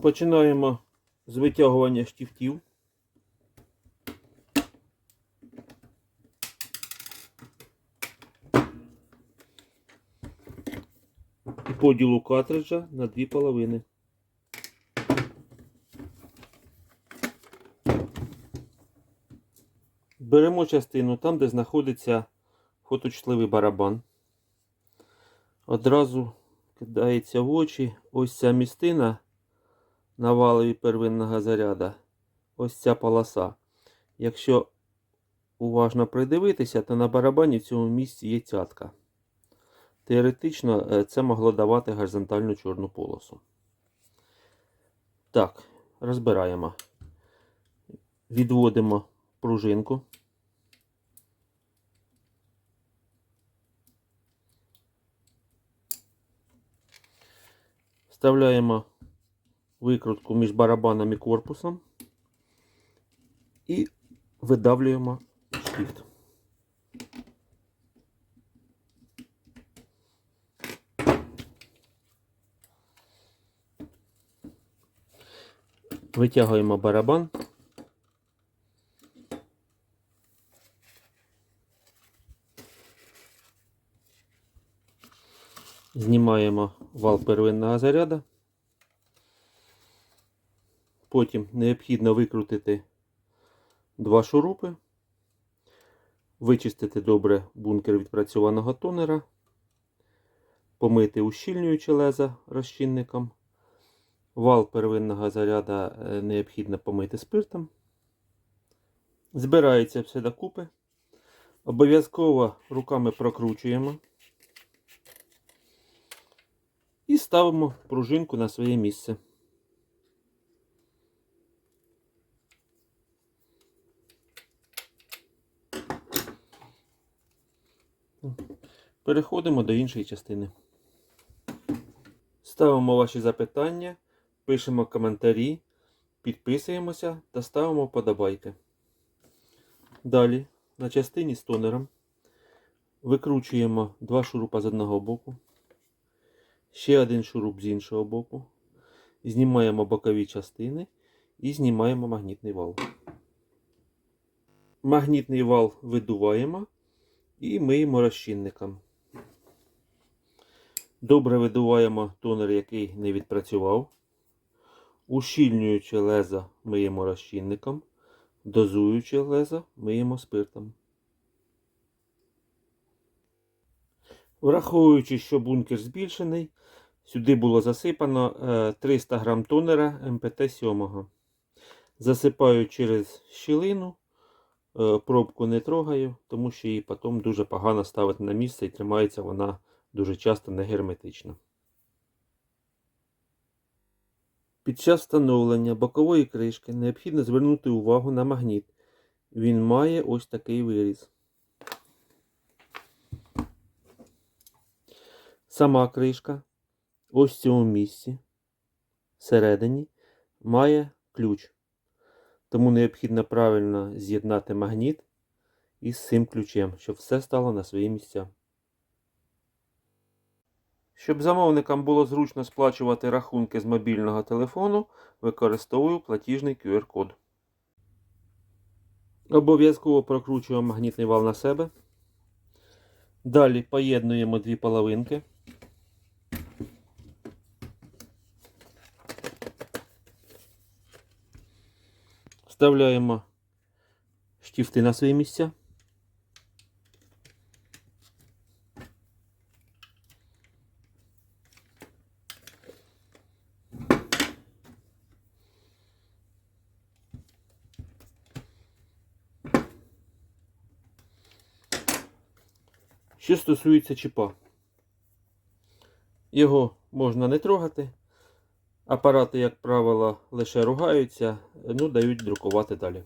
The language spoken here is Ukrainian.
Починаємо з витягування штифтів. І поділу картриджа на дві половини. Беремо частину там, де знаходиться фоточутливий барабан. Одразу кидається в очі ось ця містина на валові первинного заряда. Ось ця полоса. Якщо уважно придивитися, то на барабані в цьому місці є цятка. Теоретично е, це могло давати горизонтальну чорну полосу. Так, розбираємо. Відводимо пружинку. Вставляємо викрутку між барабаном і корпусом і видавлюємо штифт. Витягуємо барабан. Знімаємо вал первинного заряду. Потім необхідно викрутити два шурупи, вичистити добре бункер відпрацьованого тонера, помити ущільнюючи леза розчинником. Вал первинного заряду е, необхідно помити спиртом. Збирається все докупи. Обов'язково руками прокручуємо. І ставимо пружинку на своє місце. Переходимо до іншої частини. Ставимо ваші запитання, пишемо коментарі, підписуємося та ставимо вподобайки. Далі на частині з тонером викручуємо два шурупа з одного боку, ще один шуруп з іншого боку, знімаємо бокові частини і знімаємо магнітний вал. Магнітний вал видуваємо і миємо розчинником. Добре видуваємо тонер, який не відпрацював. Ущільнюючи леза миємо розчинником. Дозуючи леза миємо спиртом. Враховуючи, що бункер збільшений, сюди було засипано е, 300 грам тонера МПТ-7. Засипаю через щілину. Е, Пробку не трогаю, тому що її потім дуже погано ставити на місце і тримається вона дуже часто не герметично. Під час встановлення бокової кришки необхідно звернути увагу на магніт. Він має ось такий виріз. Сама кришка ось в цьому місці всередині має ключ. Тому необхідно правильно з'єднати магніт із цим ключем, щоб все стало на свої місця. Щоб замовникам було зручно сплачувати рахунки з мобільного телефону, використовую платіжний QR-код. Обов'язково прокручуємо магнітний вал на себе. Далі поєднуємо дві половинки. Вставляємо штифти на свої місця. Що стосується чіпа, його можна не трогати. Апарати, як правило, лише ругаються, ну дають друкувати далі.